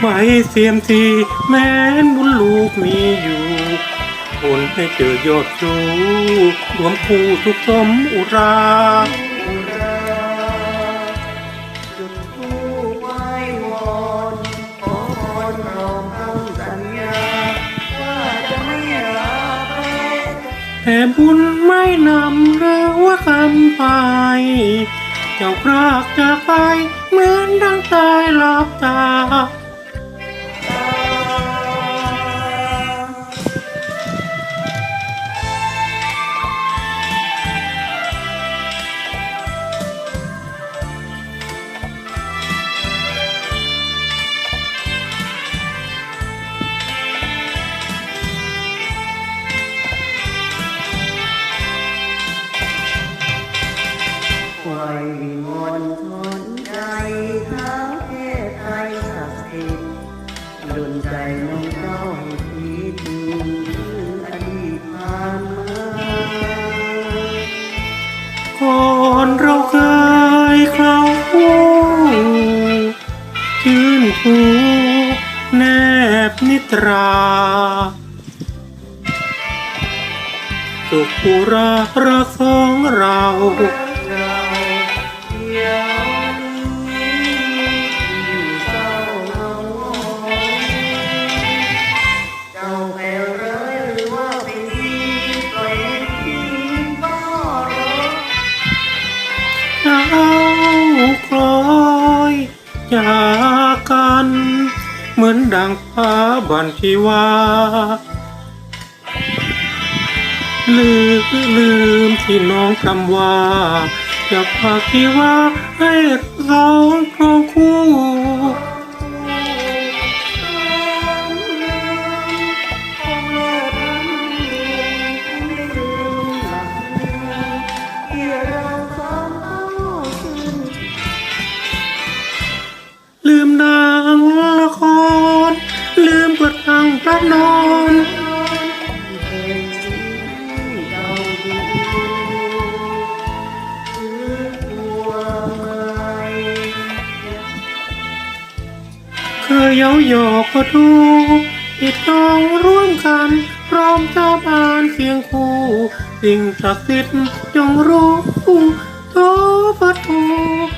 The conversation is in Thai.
ไว้เสียมทีแม้นบุญลูกมีอยู่คนให้เจอยอดชูรวมคู่สุขสมอุราแต่บุญไม่นำเรือว่าคำไป เจ้าพรากจากไปเหมือนดังตายหลับตา ไฟมนต์ทนใจเท้าเทพไทยศักดิ์สิทธิ์ดลใจน้องเจ้าให้คิดถึงอดีตผ่านมาก่อนเราเคยเข้าชื่นชูแนบนิตราสุขุราระสองเรา เหมือนดังฟ้าบันทีวาลืมลืมที่น้องคำว่าจะพาที่ว่าให้เราครอง นอนเคยเย้าหยอกก็ดูที่ต้องร่วมกันพร้อมสาบานเคียงคู่สิ่งศักดิ์สิทธิ์จงรู้โทพระโทลืมก่อน